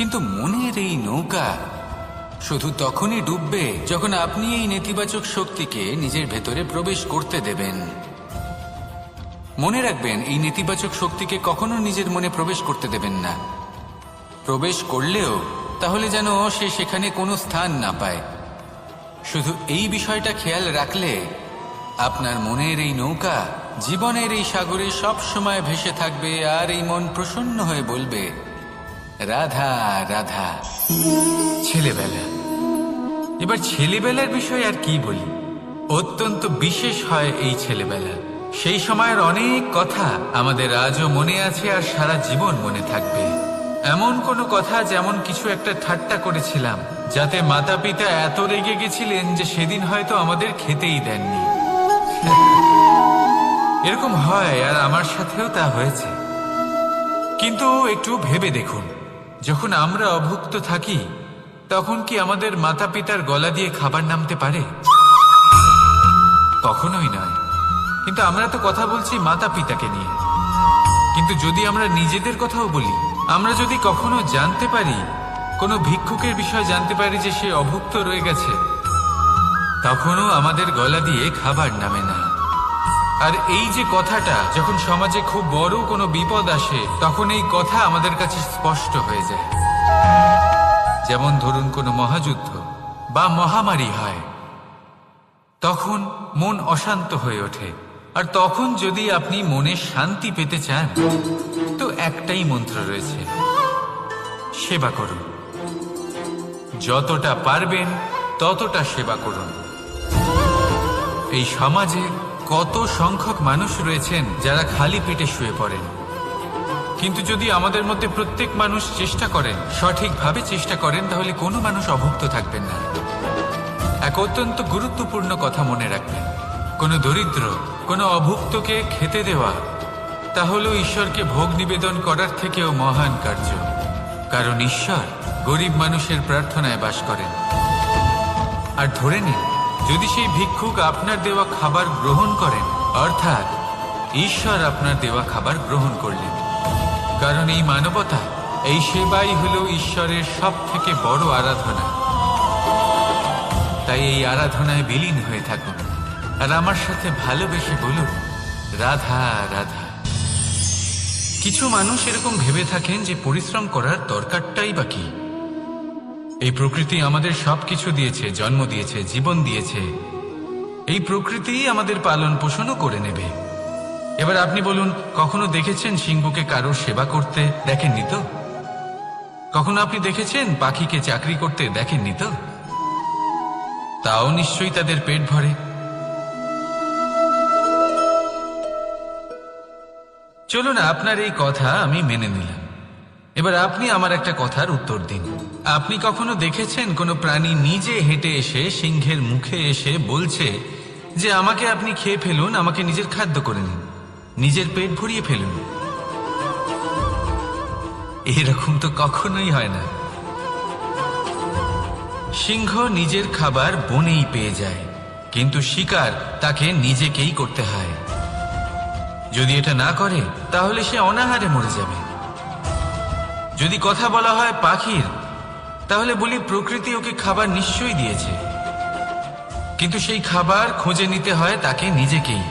কিন্তু মনের এই নৌকা শুধু তখনই ডুববে যখন আপনি এই নেতিবাচক শক্তিকে নিজের ভেতরে প্রবেশ করতে দেবেন। মনে রাখবেন, এই নেতিবাচক শক্তিকে কখনো নিজের মনে প্রবেশ করতে দেবেন না। প্রবেশ করলেও তাহলে যেন সে সেখানে কোনো স্থান না পায়। শুধু এই বিষয়টা খেয়াল রাখলে আপনার মনের এই নৌকা জীবনের এই সাগরে সব সময় ভেসে থাকবে আর এই মন প্রসন্ন হয়ে বলবে রাধা রাধা, ছেলেবেলা। এবার ছেলেবেলার বিষয়ে আর কি বলি? অত্যন্ত বিশেষ হয় এই ছেলেবেলা। সেই সময়ের অনেক কথা আমাদের আজও মনে আছে আর সারা জীবন মনে থাকবে। এমন কোনো কথা যেমন কিছু একটা ঠাট্টা করেছিলাম, যাতে মাতা পিতা এত রেগে গেছিলেন যে সেদিন হয়তো আমাদের খেতেই দেননি। এরকম হয় আর আমার সাথেও তা হয়েছে। কিন্তু একটু ভেবে দেখুন। যখন আমরা অভুক্ত থাকি, তখন কি আমাদের মাতা পিতার গলা দিয়ে খাবার নামতে পারে? কখনোই নয়। কিন্তু আমরা তো কথা বলছি মাতা পিতাকে নিয়ে। কিন্তু যদি আমরা নিজেদের কথাও বলি, আমরা যদি কখনো জানতে পারি, কোনো ভিক্ষুকের বিষয় জানতে পারি যে সে অভুক্ত রয়ে গেছে, তখনও আমাদের গলা দিয়ে খাবার নামে না। আর এই যে কথাটা, যখন সমাজে খুব বড় কোনো বিপদ আসে, তখন এই কথা আমাদের কাছে স্পষ্ট হয়ে যায়। যেমন ধরুন কোনো মহাযুদ্ধ বা মহামারী হয়, তখন মন অশান্ত হয়ে ওঠে। আর তখন যদি আপনি মনে শান্তি পেতে চান, তো একটাই মন্ত্র রয়েছে, সেবা করুন। যতটা পারবেন, ততটা সেবা করুন। এই সমাজে কত সংখ্যক মানুষ রয়েছেন যারা খালি পেটে শুয়ে পড়েন। কিন্তু যদি আমাদের মধ্যে প্রত্যেক মানুষ চেষ্টা করেন, সঠিকভাবে চেষ্টা করেন, তাহলে কোনো মানুষ অভুক্ত থাকবেন না। এক অত্যন্ত গুরুত্বপূর্ণ কথা মনে রাখবেন। কোনো দরিদ্র, কোনো অভুক্তকে খেতে দেওয়া তাহলে ঈশ্বরকে ভোগ নিবেদন করার থেকেও মহান কার্য। কারণ ঈশ্বর গরিব মানুষের প্রার্থনায় বাস করেন। আর ধরে নিন যদি সেই ভিক্ষুক আপনার দেওয়া খাবার গ্রহণ করেন, অর্থাৎ ঈশ্বর আপনার দেওয়া খাবার গ্রহণ করলেন। কারণ এই মানবতা, এই সেবাই হল ঈশ্বরের সব থেকে বড় আরাধনা। তাই এই আরাধনায় বিলীন হয়ে থাকুন। আর আমার সাথে ভালোবেসে বলুন, রাধা রাধা। কিছু মানুষ এরকম ভেবে থাকেন যে পরিশ্রম করার দরকারটাই বা কি? এই প্রকৃতি আমাদের সবকিছু দিয়েছে, জন্ম দিয়েছে, জীবন দিয়েছে। এই প্রকৃতি আমাদের পালন পোষণও করে নেবে। এবার আপনি বলুন, কখনো দেখেছেন সিংহকে কারোর সেবা করতে দেখেননি তো? কখনো আপনি দেখেছেন পাখিকে চাকরি করতে দেখেননি তো? তাও নিশ্চয়ই তাদের পেট ভরে। চলুন, আপনার এই কথা আমি মেনে নিলাম। এবার আপনি আমার একটা কথার উত্তর দিন। আপনি কখনো দেখেছেন কোনো প্রাণী নিজে হেঁটে এসে সিংহের মুখে এসে বলছে যে, আমাকে আপনি খেয়ে ফেলুন, আমাকে নিজের খাদ্য করে নিন, নিজের পেট ভরিয়ে ফেলুন এরকম তো কখনোই হয় না। সিংহ নিজের খাবার বনেই পেয়ে যায়, কিন্তু শিকার তাকে নিজেকেই করতে হয়। যদি এটা না করে, তাহলে সে অনাহারে মরে যাবে। যদি কথা বলা হয় পাখির, তাহলে বলি প্রকৃতি ওকে খাবার নিশ্চয়ই দিয়েছে। কিন্তু সেই খাবার খুঁজে নিতে হয় তাকে নিজেকেই।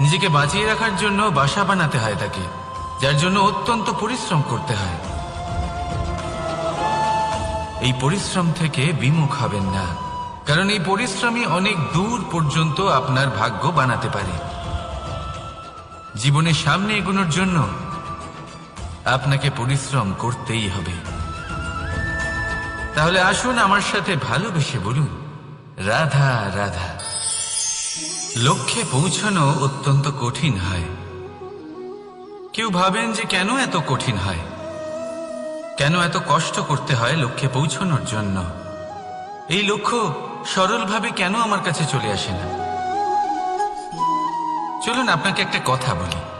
নিজেকে বাঁচিয়ে রাখার জন্য বাসা বানাতে হয় তাকে, যার জন্য অত্যন্ত পরিশ্রম করতে হয়। এই পরিশ্রম থেকে বিমুখ হবেন না, কারণ এই পরিশ্রমই অনেক দূর পর্যন্ত আপনার ভাগ্য বানাতে পারে। জীবনের সামনে এগোনোর জন্য আপনাকে পরিশ্রম করতেই হবে। তাহলে আসুন আমার সাথে ভালোবেসে বলুন, রাধা রাধা। লক্ষ্যে পৌঁছানো অত্যন্ত কঠিন হয়। কেউ ভাবেন যে কেন এত কঠিন হয়? কেন এত কষ্ট করতে হয় লক্ষ্যে পৌঁছানোর জন্য? এই লক্ষ্য সরলভাবে কেন আমার কাছে চলে আসে না? চলুন, আপনাকে একটা কথা বলি।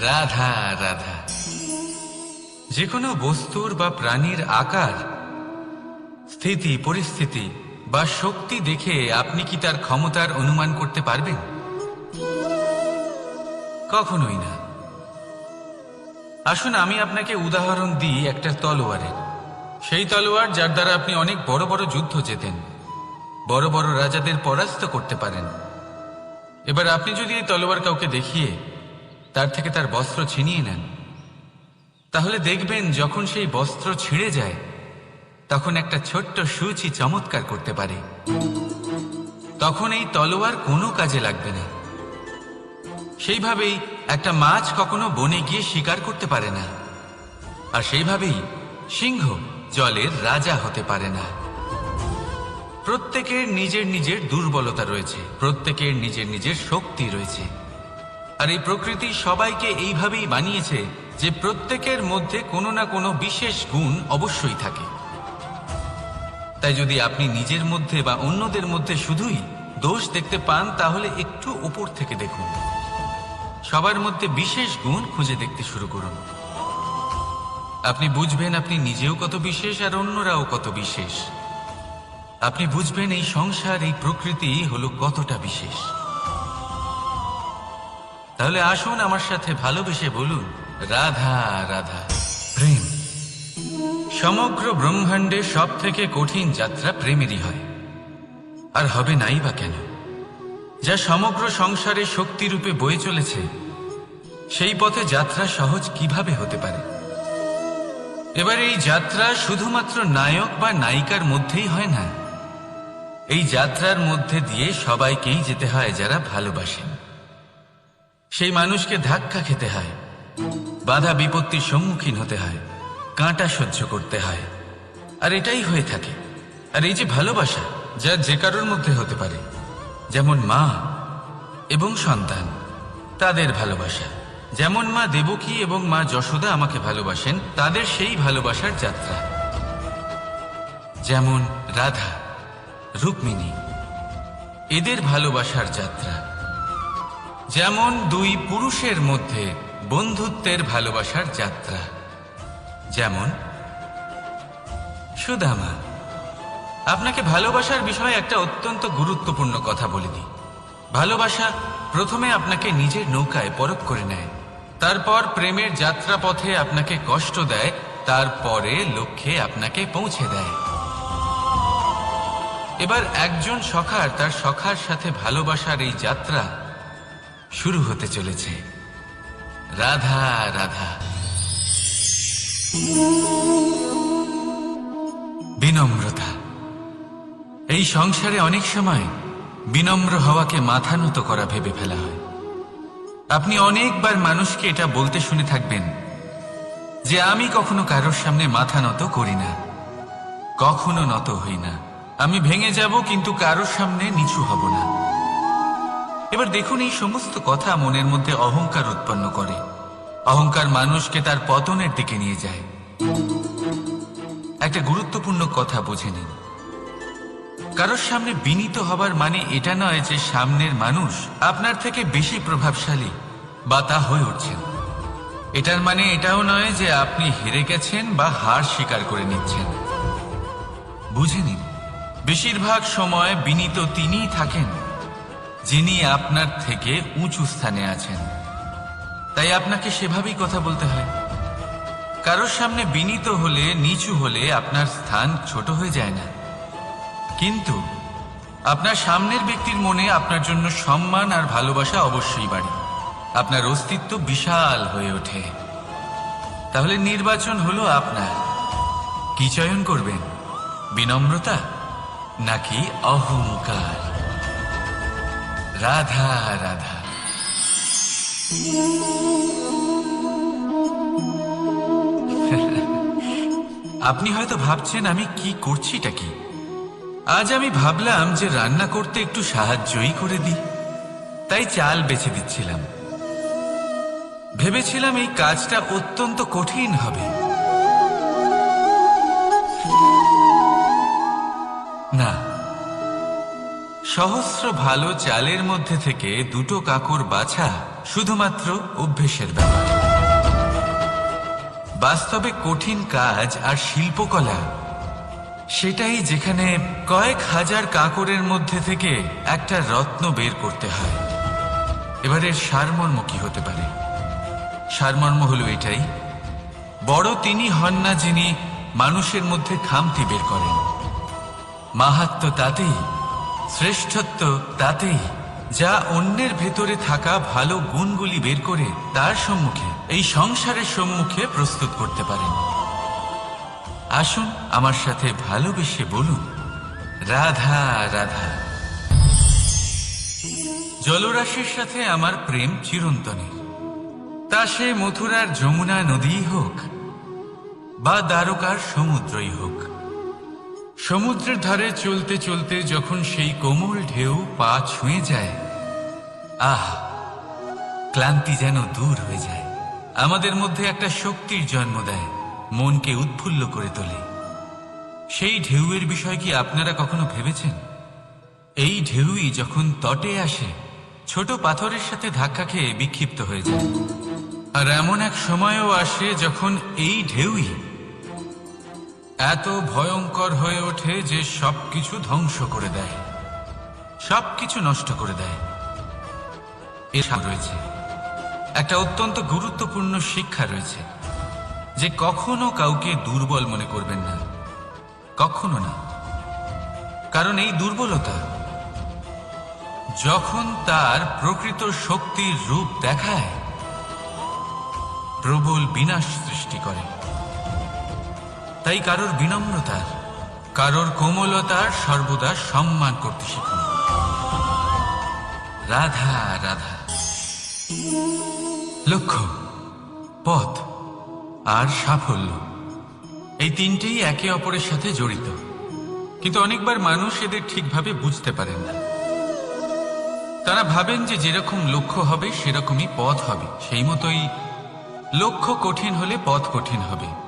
রাধা রাধা। যে কোনো বস্তুর বা প্রাণীর আকার, স্থিতি, পরিস্থিতি বা শক্তি দেখে আপনি কি তার ক্ষমতার অনুমান করতে পারবেন? কখনোই না। আসুন আমি আপনাকে উদাহরণ দিই একটা তলোয়ারের। সেই তলোয়ার যার দ্বারা আপনি অনেক বড় বড় যুদ্ধ জেতেন, বড় বড় রাজাদের পরাস্ত করতে পারেন। এবার আপনি যদি এই তলোয়ার কাউকে দেখিয়ে তার থেকে তার বস্ত্র ছিনিয়ে নেন। তাহলে দেখবেন যখন সেই বস্ত্র ছিঁড়ে যায়, তখন একটা ছোট্ট সূচি চমৎকার করতে পারে। তখন এই তলোয়ার কোনো কাজে লাগবে না। সেইভাবেই একটা মাছ কখনো বনে গিয়ে শিকার করতে পারে না। আর সেইভাবেই সিংহ জলের রাজা হতে পারে না। প্রত্যেকের নিজের নিজের দুর্বলতা রয়েছে, প্রত্যেকের নিজের নিজের শক্তি রয়েছে। আর এই প্রকৃতি সবাইকে এইভাবেই বানিয়েছে যে প্রত্যেকের মধ্যে কোনো না কোনো বিশেষ গুণ অবশ্যই থাকে। তাই যদি আপনি নিজের মধ্যে বা অন্যদের মধ্যে শুধুই দোষ দেখতে পান, তাহলে একটু উপর থেকে দেখুন। সবার মধ্যে বিশেষ গুণ খুঁজে দেখতে শুরু করুন। আপনি বুঝবেন আপনি নিজেও কত বিশেষ আর অন্যরাও কত বিশেষ। আপনি বুঝবেন এই সংসার, এই প্রকৃতি হলো কতটা বিশেষ। তাহলে আসুন আমার সাথে ভালোবেসে বলুন, রাধা রাধা, প্রেম। সমগ্র ব্রহ্মাণ্ডে সব থেকে কঠিন যাত্রা প্রেমেরই হয়। আর হবে নাই বা কেন? যা সমগ্র সংসারে শক্তিরূপে বয়ে চলেছে, সেই পথে যাত্রা সহজ কীভাবে হতে পারে? এবার এই যাত্রা শুধুমাত্র নায়ক বা নায়িকার মধ্যেই হয় না। এই যাত্রার মধ্যে দিয়ে সবাইকেই যেতে হয় যারা ভালোবাসেন। সেই মানুষকে ধাক্কা খেতে হয়। বাধা বিপত্তির সম্মুখীন হতে হয়। কাঁটা সহ্য করতে হয়। আর এটাই হয়ে থাকে। আর এই যে ভালোবাসা, যা যে কারোর মধ্যে হতে পারে, যেমন মা এবং সন্তান, তাদের ভালোবাসা। যেমন মা দেবকী এবং মা যশোদা আমাকে ভালোবাসেন, তাদের সেই ভালোবাসার যাত্রা। যেমন রাধা, রুক্মিণী, এদের ভালোবাসার যাত্রা। যেমন দুই পুরুষের মধ্যে বন্ধুত্বের ভালোবাসার যাত্রা। যেমন, সুদামা, আপনাকে ভালোবাসার বিষয়ে একটা অত্যন্ত গুরুত্বপূর্ণ কথা বলে দিই ভালোবাসা প্রথমে আপনাকে নিজের নৌকায় পরখ করে নেয়। তারপর প্রেমের যাত্রা পথে আপনাকে কষ্ট দেয়, তারপরে লক্ষ্যে আপনাকে পৌঁছে দেয়। এবার একজন সখার তার সখার সাথে ভালোবাসার এই যাত্রা শুরু হতে চলেছে। রাধা রাধা। বিনম্রতা। এই সংসারে অনেক সময় বিনম্র হওয়াকে মাথা নত করা ভেবে ফেলা হয়। আপনি অনেকবার মানুষকে এটা বলতে শুনে থাকবেন যে আমি কখনো কারোর সামনে মাথা নত করি না। কখনো নত হই না। আমি ভেঙে যাব, কিন্তু কারোর সামনে নিচু হব না। এবার দেখুন এই সমস্ত কথা মনের মধ্যে অহংকার উৎপন্ন করে। অহংকার মানুষকে তার পতনের দিকে নিয়ে যায়। একটা গুরুত্বপূর্ণ কথা বুঝে নিন। কারোর সামনে বিনীত হবার মানে এটা নয় যে সামনের মানুষ আপনার থেকে বেশি প্রভাবশালী বা তা হয়ে উঠছেন এটার মানে এটাও নয় যে আপনি হেরে গেছেন বা হার স্বীকার করে নিচ্ছেন। বুঝে নিন, বেশিরভাগ সময় বিনীত তিনিই থাকেন। যিনি আপনার থেকে উঁচু স্থানে আছেন। তাই আপনাকে সেভাবেই কথা বলতে হয়। কারোর সামনে বিনীত হলে, নিচু হলে আপনার স্থান ছোট হয়ে যায় না। কিন্তু আপনার সামনের ব্যক্তির মনে আপনার জন্য সম্মান আর ভালোবাসা অবশ্যই বাড়ে। আপনার অস্তিত্ব বিশাল হয়ে ওঠে। তাহলে নির্বাচন হলো আপনার। কি চয়ন করবেন? বিনম্রতা নাকি অহংকার? রাধা রাধা। আপনি হয়তো ভাবছেন আমি কি করছিটা কি? আজ আমি ভাবলাম যে রান্না করতে একটু সাহায্যই করে দিই। তাই চাল বেছে দিচ্ছিলাম। ভেবেছিলাম এই কাজটা অত্যন্ত কঠিন হবে। সহস্র ভালো চালের মধ্যে থেকে দুটো কাকর বাছা শুধুমাত্র অভ্যেসের ব্যাপার। বাস্তবে কঠিন কাজ আর শিল্পকলা, সেটাই যেখানে কয়েক হাজার কাকরের মধ্যে থেকে একটা রত্ন বের করতে হয়। এবারের সারমর্ম কি হতে পারে। সারমর্ম হলো এটাই, বড় তিনি হন না যিনি মানুষের মধ্যে খামতি বের করেন। মাহাত্ম তাতেই শ্রেষ্ঠত্ব তাতেই। যা অন্যের ভেতরে থাকা ভালো গুণগুলি বের করে তার সম্মুখে, এই সংসারের সম্মুখে প্রস্তুত করতে পারেন আসুন আমার সাথে ভালোবেসে বলুন, রাধা রাধা। জলরাশির সাথে আমার প্রেম চিরন্তনের। তা সে মথুরার যমুনা নদীই হোক বা দ্বারকার সমুদ্রই হোক। সমুদ্রের ধারে চলতে চলতে যখন সেই কোমল ঢেউ পা ছুঁয়ে যায়, আহ, ক্লান্তি যেন দূর হয়ে যায়। আমাদের মধ্যে একটা শক্তির জন্ম দেয়, মনকে উৎফুল্ল করে তোলে। সেই ঢেউয়ের বিষয় কি আপনারা কখনো ভেবেছেন? এই ঢেউই যখন তটে আসে, ছোট পাথরের সাথে ধাক্কা খেয়ে বিক্ষিপ্ত হয়ে যায়। আর এমন এক সময়ও আসে যখন এই ঢেউই এত ভয়ঙ্কর হয়ে ওঠে যে সবকিছু ধ্বংস করে দেয়। সবকিছু নষ্ট করে দেয়। এর সাথে রয়েছে। একটা অত্যন্ত গুরুত্বপূর্ণ শিক্ষা রয়েছে যে কখনো কাউকে দুর্বল মনে করবেন না। কখনো না। কারণ এই দুর্বলতা যখন তার প্রকৃত শক্তির রূপ দেখায়, প্রবল বিনাশ সৃষ্টি করে। তাই কারোর বিনম্রতার কারোর কোমলতার সর্বদা সম্মান করতে শিখুন। রাধা রাধা। লক্ষ্য, পথ আর সাফল্য। এই তিনটেই একে অপরের সাথে জড়িত। কিন্তু অনেকবার মানুষ এদের ঠিকভাবে বুঝতে পারেন না। তারা ভাবেন যে যেরকম লক্ষ্য হবে, সেরকমই পথ হবে। সেই মতোই লক্ষ্য কঠিন হলে পথ কঠিন হবে।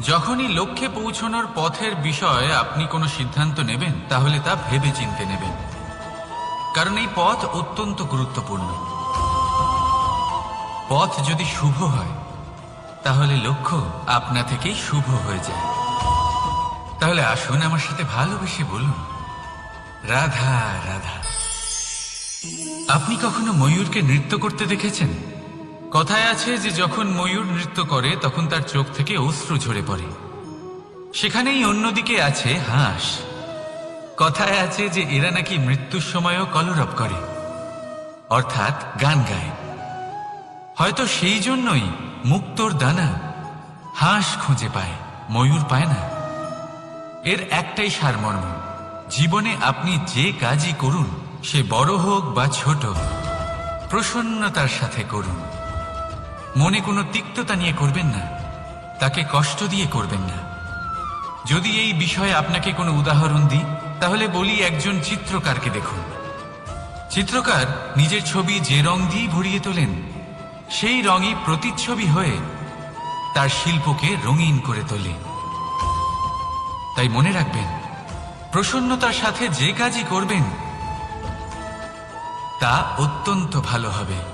যখনই লক্ষ্যে পৌঁছানোর পথের বিষয়ে আপনি কোনো সিদ্ধান্ত নেবেন, তাহলে তা ভেবে চিনতে নেবেন। কারণ এই পথ অত্যন্ত গুরুত্বপূর্ণ। পথ যদি শুভ হয়, তাহলে লক্ষ্য আপনা থেকেই শুভ হয়ে যায়। তাহলে আসুন আমার সাথে ভালোবেসে বলুন, রাধা রাধা। আপনি কখনো ময়ূরকে নৃত্য করতে দেখেছেন? কথায় আছে যে যখন ময়ূর নৃত্য করে, তখন তার চোখ থেকে অশ্রু ঝরে পড়ে। সেখানেই অন্যদিকে আছে হাঁস। কথায় আছে যে এরা নাকি মৃত্যুর সময়ও কলরব করে। অর্থাৎ গান গায়। হয়তো সেই জন্যই মুক্তোর দানা হাঁস খুঁজে পায়, ময়ূর পায় না। এর একটাই সারমর্ম, জীবনে আপনি যে কাজই করুন, সে বড় হোক বা ছোট, প্রসন্নতার সাথে করুন। মনে কোনো তিক্ততা নিয়ে করবেন না। তাকে কষ্ট দিয়ে করবেন না। যদি এই বিষয়ে আপনাকে কোনো উদাহরণ দিই, তাহলে বলি একজন চিত্রকারকে দেখুন। চিত্রকার নিজের ছবি যে রং দিয়ে ভরিয়ে তোলেন, সেই রঙই প্রতিচ্ছবি হয়ে তার শিল্পকে রঙিন করে তোলে। তাই মনে রাখবেন, প্রসন্নতার সাথে যে কাজই করবেন, তা অত্যন্ত ভালো হবে।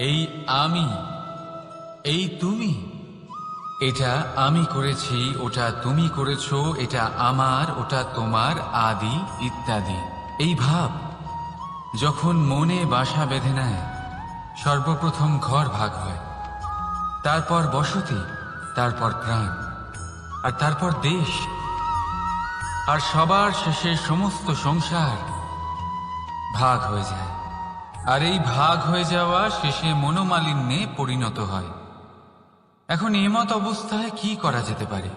এই আমি, এই তুমি। এটা আমি করেছি, ওটা তুমি করেছ, এটা আমার, ওটা তোমার, আদি, ইত্যাদি। এই ভাব, যখন মনে বাসা বেঁধে নেয়, সর্বপ্রথম ঘর ভাগ হয়। তারপর বসতি, তারপর প্রাণ, আর তারপর দেশ। আর সবার শেষে সমস্ত সংসার ভাগ হয়ে যায়। আর এই ভাগ হয়ে যাওয়া শেষে মনোমালিন্যে পরিণত হয়। এখন এমত অবস্থায় কি করা যেতে পারে?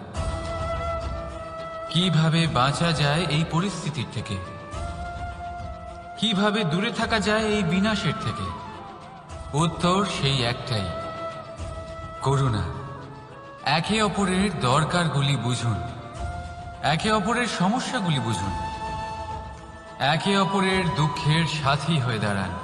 কীভাবে বাঁচা যায় এই পরিস্থিতির থেকে? কীভাবে দূরে থাকা যায় এই বিনাশের থেকে? উত্তর সেই একটাই। করুণা। একে অপরের দরকারগুলি বুঝুন। একে অপরের সমস্যাগুলি বুঝুন। একে অপরের দুঃখের সাথী হয়ে দাঁড়ান।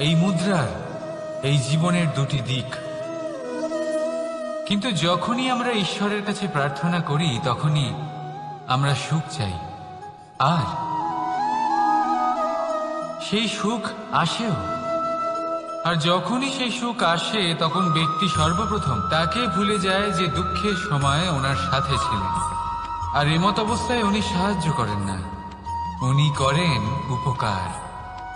এই মুদ্রার এই জীবনের দুটি দিক। কিন্তু যখনই আমরা ঈশ্বরের কাছে প্রার্থনা করি, তখনই আমরা সুখ চাই। আর সেই সুখ আসেও। আর যখনই সেই সুখ আসে, তখন ব্যক্তি সর্বপ্রথম তাকে ভুলে যায় যে দুঃখের সময় ওনার সাথে ছিলেন। আর এমত অবস্থায় উনি সাহায্য করেন না। উনি করেন উপকার।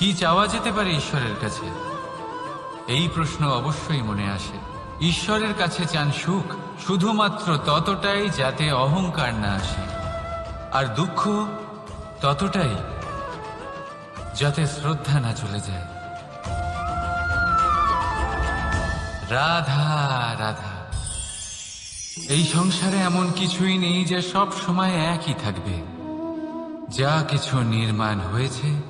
কি চাওয়া যেতে পারে ঈশ্বরের কাছে? এই প্রশ্ন অবশ্যই মনে আসে। ঈশ্বরের কাছে চান সুখ, শুধুমাত্র ততটাই যাতে অহংকার না আসে। আর দুঃখ ততটাই যাতে শ্রদ্ধা না চলে যায়। রাধা রাধা। এই সংসারে এমন কিছুই নেই যে সব সময় একই থাকবে। যা কিছু নির্মাণ হয়েছে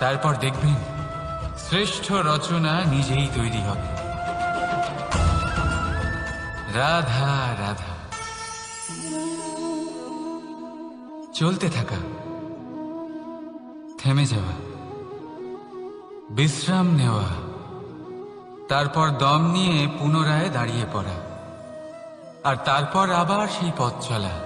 তারপর দেখবেন শ্রেষ্ঠ রচনা নিজেই তৈরি হবে। রাধা রাধা। চলতে থাকা। থেমে যাওয়া। বিশ্রাম নেওয়া। তারপর দম নিয়ে পুনরায় দাঁড়িয়ে পড়া। আর তারপর আবার সেই পথ চলা।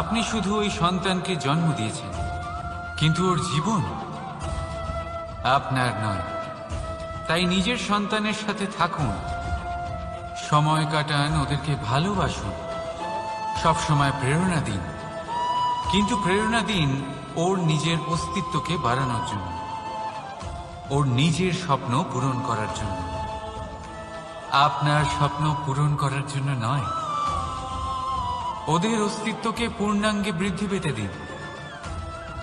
আপনি শুধু ওই সন্তানকে জন্ম দিয়েছেন, কিন্তু ওর জীবন আপনার নয়। তাই নিজের সন্তানের সাথে থাকুন, সময় কাটান, ওদেরকে ভালোবাসুন, সবসময় প্রেরণা দিন। কিন্তু প্রেরণা দিন ওর নিজের অস্তিত্বকে বাড়ানোর জন্য, ওর নিজের স্বপ্ন পূরণ করার জন্য। আপনার স্বপ্ন পূরণ করার জন্য নয়। ওদের অস্তিত্বকে পূর্ণাঙ্গে বৃদ্ধি পেতে দিন।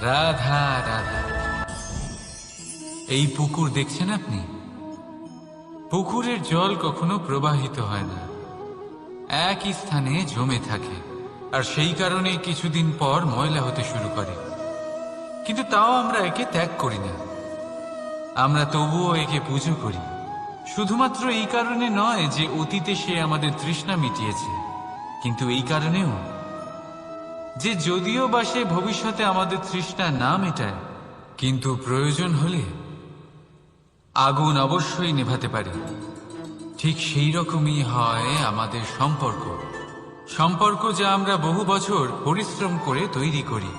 রাধা রাধা। এই পুকুর দেখছেন আপনি? পুকুরের জল কখনো প্রবাহিত হয় না। একই স্থানে জমে থাকে। আর সেই কারণে কিছুদিন পর ময়লা হতে শুরু করে। কিন্তু তাও আমরা একে ত্যাগ করি না। আমরা তবুও একে পুজো করি। শুধুমাত্র এই কারণে নয় যে অতীতে সে আমাদের তৃষ্ণা মিটিয়েছে। কিন্তু এই কারণেও যে যদিও বা সে ভবিষ্যতে আমাদের তৃষ্ণা না মেটায়, কিন্তু প্রয়োজন হলে আগুন অবশ্যই নেভাতে পারে। ঠিক সেই রকমই হয় আমাদের সম্পর্ক। সম্পর্ক যা আমরা বহু বছর পরিশ্রম করে তৈরি করি।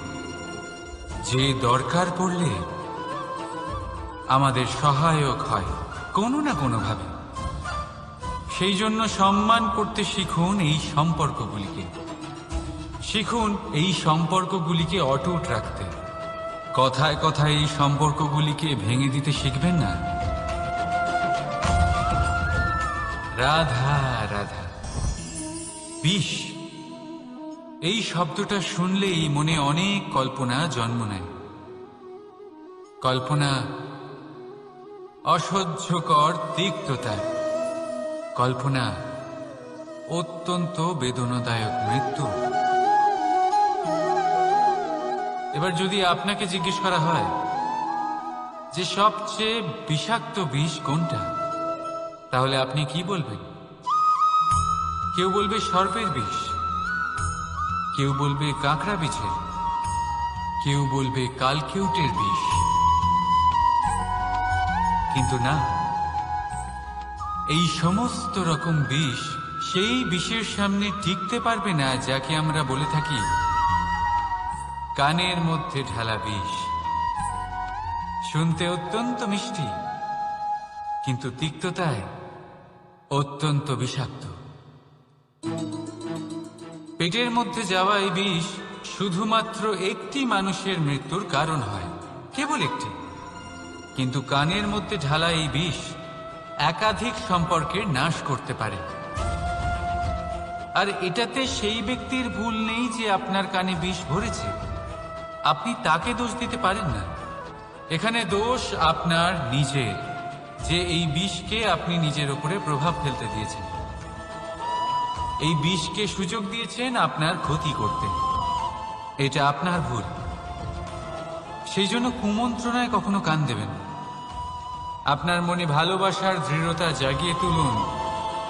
যে দরকার পড়লে আমাদের সহায়ক হয়, কোনো না কোনোভাবে। সেই জন্য সম্মান করতে শিখুন এই সম্পর্কগুলিকে। শিখুন এই সম্পর্কগুলিকে অটুট রাখতে। কথায় কথায় এই সম্পর্কগুলিকে ভেঙে দিতে শিখবেন না? রাধা রাধা। বিষ। এই শব্দটা শুনলেই মনে অনেক কল্পনা জন্ম নেয়। কল্পনা অসহ্যকর তিক্ততার কল্পনা, অত্যন্ত বেদনাদায়ক মৃত্যু। এবার যদি আপনাকে জিজ্ঞেস করা হয় যে সবচেয়ে বিষাক্ত বিষ কোনটা, তাহলে আপনি কি বলবেন? কেউ বলবে সর্পের বিষ, কেউ বলবে কাঁকড়া বিছের কেউ বলবে কালকেউটের বিষ। কিন্তু না। এই সমস্ত রকম বিষ সেই বিষের সামনে টিকতে পারবে না, যাকে আমরা বলে থাকি কানের মধ্যে ঢালা বিষ। শুনতে অত্যন্ত মিষ্টি, কিন্তু তিক্ততায় অত্যন্ত বিষাক্ত। পেটের মধ্যে যাওয়া এই বিষ শুধুমাত্র একটি মানুষের মৃত্যুর কারণ হয়, কেবল একটি। কিন্তু কানের মধ্যে ঢালা এই বিষ একাধিক সম্পর্কের নাশ করতে পারে। আর এটাতে সেই ব্যক্তির ভুল নেই যে আপনার কানে বিষ ভরেছে। আপনি তাকে দোষ দিতে পারেন না। এখানে দোষ আপনার নিজের, যে এই বিষকে আপনি নিজের উপরে প্রভাব ফেলতে দিয়েছেন। এই বিষকে সুযোগ দিয়েছেন আপনার ক্ষতি করতে। এটা আপনার ভুল। সেই জন্য কুমন্ত্রণায় কখনো কান দেবেন না। আপনার মনে ভালোবাসার দৃঢ়তা জাগিয়ে তুলুন।